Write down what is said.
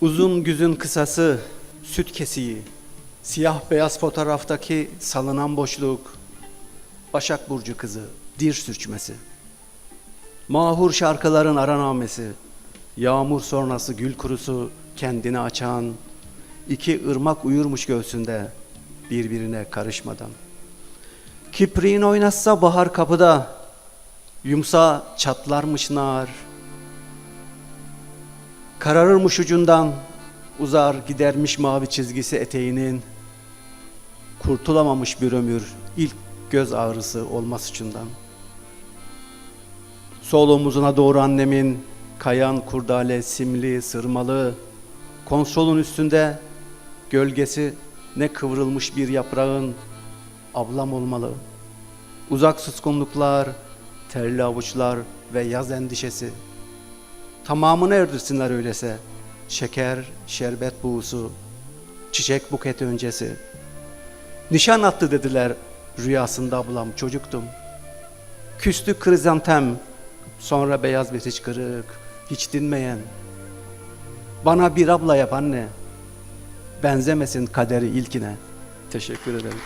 Uzun güzün kısası, süt kesiği, siyah beyaz fotoğraftaki salınan boşluk, Başak Burcu kızı, dir sürçmesi, mahur şarkıların aranamesi, yağmur sonrası gül kurusu kendini açan, iki ırmak uyurmuş göğsünde birbirine karışmadan. Kipriğin oynatsa bahar kapıda, yumsa çatlarmış nar, Kararırmış ucundan uzar gidermiş mavi çizgisi eteğinin kurtulamamış bir ömür ilk göz ağrısı olmaz ucundan. Sol omuzuna doğru annemin kayan kurdale simli sırmalı konsolun üstünde gölgesi ne kıvrılmış bir yaprağın ablam olmalı. Uzak suskunluklar, terli avuçlar ve yaz endişesi. Tamamını erdirsinler öylese. Şeker, şerbet buğusu, çiçek buket öncesi. Nişan attı dediler rüyasında ablam çocuktum. Küstü krizantem, sonra beyaz bir hıçkırık, hiç dinmeyen. Bana bir abla yap anne, benzemesin kaderi ilkine. Teşekkür ederim.